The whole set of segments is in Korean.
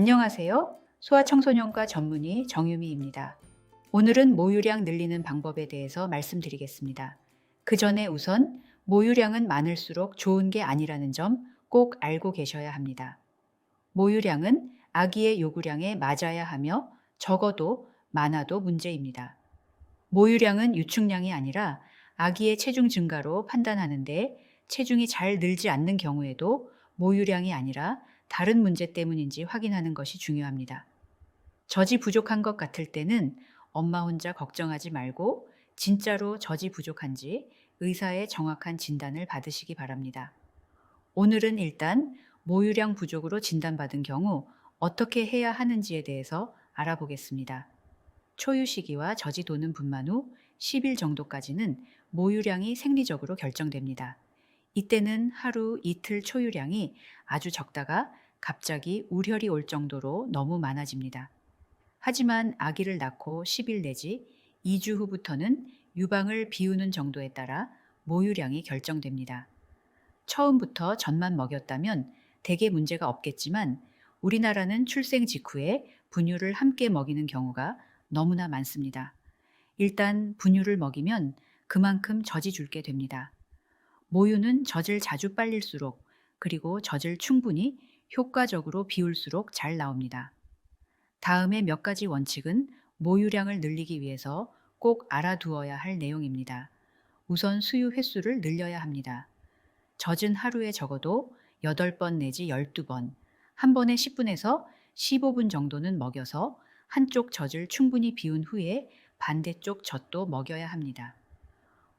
안녕하세요. 소아청소년과 전문의 정유미입니다. 오늘은 모유량 늘리는 방법에 대해서 말씀드리겠습니다. 그 전에 우선 모유량은 많을수록 좋은 게 아니라는 점 꼭 알고 계셔야 합니다. 모유량은 아기의 요구량에 맞아야 하며 적어도 많아도 문제입니다. 모유량은 유축량이 아니라 아기의 체중 증가로 판단하는데 체중이 잘 늘지 않는 경우에도 모유량이 아니라 다른 문제 때문인지 확인하는 것이 중요합니다. 젖이 부족한 것 같을 때는 엄마 혼자 걱정하지 말고 진짜로 젖이 부족한지 의사의 정확한 진단을 받으시기 바랍니다. 오늘은 일단 모유량 부족으로 진단받은 경우 어떻게 해야 하는지에 대해서 알아보겠습니다. 초유 시기와 젖이 도는 분만 후 10일 정도까지는 모유량이 생리적으로 결정됩니다. 이때는 하루 이틀 초유량이 아주 적다가 갑자기 우혈이 올 정도로 너무 많아집니다. 하지만 아기를 낳고 10일 내지 2주 후부터는 유방을 비우는 정도에 따라 모유량이 결정됩니다. 처음부터 젖만 먹였다면 대개 문제가 없겠지만 우리나라는 출생 직후에 분유를 함께 먹이는 경우가 너무나 많습니다. 일단 분유를 먹이면 그만큼 젖이 줄게 됩니다. 모유는 젖을 자주 빨릴수록 그리고 젖을 충분히 효과적으로 비울수록 잘 나옵니다. 다음에 몇 가지 원칙은 모유량을 늘리기 위해서 꼭 알아두어야 할 내용입니다. 우선 수유 횟수를 늘려야 합니다. 젖은 하루에 적어도 8번 내지 12번, 한 번에 10분에서 15분 정도는 먹여서 한쪽 젖을 충분히 비운 후에 반대쪽 젖도 먹여야 합니다.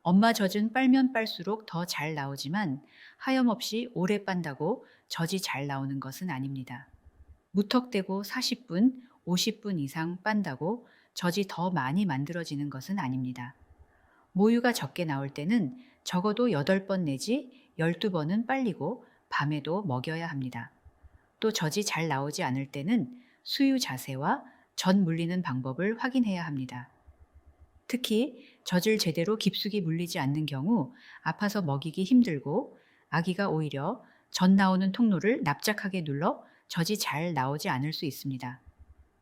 엄마 젖은 빨면 빨수록 더 잘 나오지만 하염없이 오래 빤다고 젖이 잘 나오는 것은 아닙니다. 무턱대고 40분, 50분 이상 빤다고 젖이 더 많이 만들어지는 것은 아닙니다. 모유가 적게 나올 때는 적어도 8번 내지 12번은 빨리고 밤에도 먹여야 합니다. 또 젖이 잘 나오지 않을 때는 수유 자세와 젖 물리는 방법을 확인해야 합니다. 특히 젖을 제대로 깊숙이 물리지 않는 경우 아파서 먹이기 힘들고 아기가 오히려 젖 나오는 통로를 납작하게 눌러 젖이 잘 나오지 않을 수 있습니다.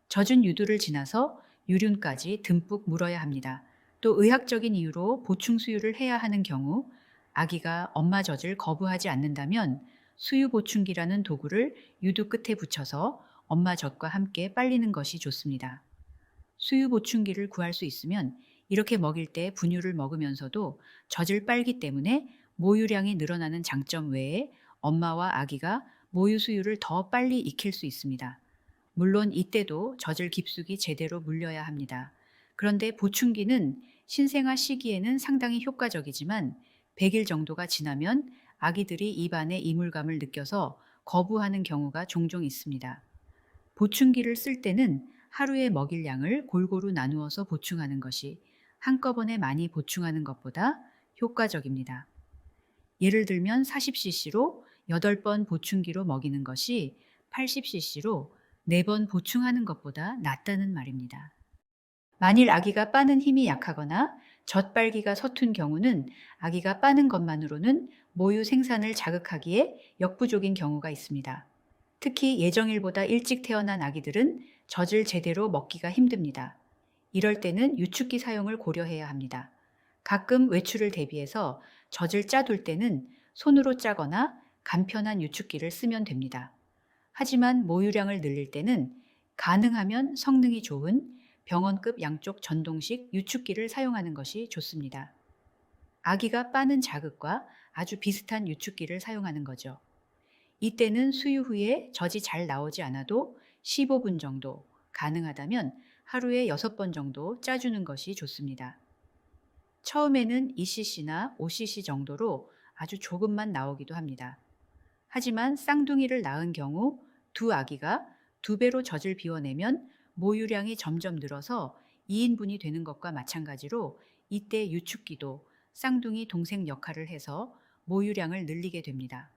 젖은 유두를 지나서 유륜까지 듬뿍 물어야 합니다. 또 의학적인 이유로 보충 수유를 해야 하는 경우 아기가 엄마 젖을 거부하지 않는다면 수유 보충기라는 도구를 유두 끝에 붙여서 엄마 젖과 함께 빨리는 것이 좋습니다. 수유 보충기를 구할 수 있으면 이렇게 먹일 때 분유를 먹으면서도 젖을 빨기 때문에 모유량이 늘어나는 장점 외에 엄마와 아기가 모유 수유를 더 빨리 익힐 수 있습니다. 물론 이때도 젖을 깊숙이 제대로 물려야 합니다. 그런데 보충기는 신생아 시기에는 상당히 효과적이지만 100일 정도가 지나면 아기들이 입안에 이물감을 느껴서 거부하는 경우가 종종 있습니다. 보충기를 쓸 때는 하루에 먹일 양을 골고루 나누어서 보충하는 것이 한꺼번에 많이 보충하는 것보다 효과적입니다. 예를 들면 40cc로 8번 보충기로 먹이는 것이 80cc로 4번 보충하는 것보다 낫다는 말입니다. 만일 아기가 빠는 힘이 약하거나 젖빨기가 서툰 경우는 아기가 빠는 것만으로는 모유 생산을 자극하기에 역부족인 경우가 있습니다. 특히 예정일보다 일찍 태어난 아기들은 젖을 제대로 먹기가 힘듭니다. 이럴 때는 유축기 사용을 고려해야 합니다. 가끔 외출을 대비해서 젖을 짜둘 때는 손으로 짜거나 간편한 유축기를 쓰면 됩니다. 하지만 모유량을 늘릴 때는 가능하면 성능이 좋은 병원급 양쪽 전동식 유축기를 사용하는 것이 좋습니다. 아기가 빠는 자극과 아주 비슷한 유축기를 사용하는 거죠. 이때는 수유 후에 젖이 잘 나오지 않아도 15분 정도, 가능하다면 하루에 6번 정도 짜주는 것이 좋습니다. 처음에는 2cc나 5cc 정도로 아주 조금만 나오기도 합니다. 하지만 쌍둥이를 낳은 경우 두 아기가 두 배로 젖을 비워내면 모유량이 점점 늘어서 2인분이 되는 것과 마찬가지로 이때 유축기도 쌍둥이 동생 역할을 해서 모유량을 늘리게 됩니다.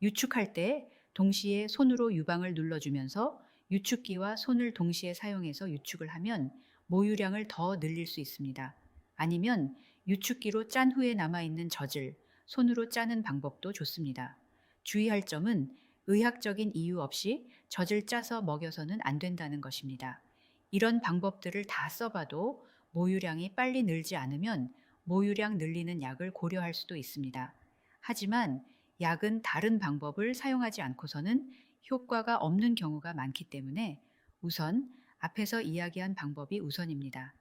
유축할 때 동시에 손으로 유방을 눌러주면서 유축기와 손을 동시에 사용해서 유축을 하면 모유량을 더 늘릴 수 있습니다. 아니면 유축기로 짠 후에 남아있는 젖을 손으로 짜는 방법도 좋습니다. 주의할 점은 의학적인 이유 없이 젖을 짜서 먹여서는 안 된다는 것입니다. 이런 방법들을 다 써봐도 모유량이 빨리 늘지 않으면 모유량 늘리는 약을 고려할 수도 있습니다. 하지만 약은 다른 방법을 사용하지 않고서는 효과가 없는 경우가 많기 때문에 우선 앞에서 이야기한 방법이 우선입니다.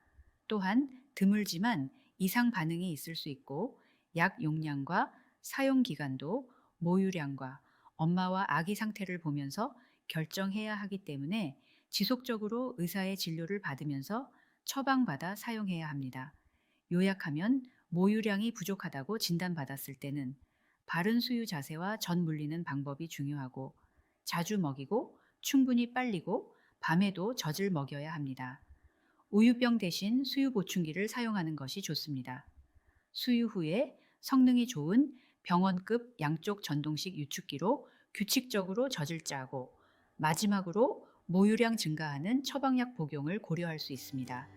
또한 드물지만 이상 반응이 있을 수 있고 약 용량과 사용 기간도 모유량과 엄마와 아기 상태를 보면서 결정해야 하기 때문에 지속적으로 의사의 진료를 받으면서 처방받아 사용해야 합니다. 요약하면 모유량이 부족하다고 진단받았을 때는 바른 수유 자세와 전 물리는 방법이 중요하고 자주 먹이고 충분히 빨리고 밤에도 젖을 먹여야 합니다. 우유병 대신 수유 보충기를 사용하는 것이 좋습니다. 수유 후에 성능이 좋은 병원급 양쪽 전동식 유축기로 규칙적으로 젖을 짜고 마지막으로 모유량 증가하는 처방약 복용을 고려할 수 있습니다.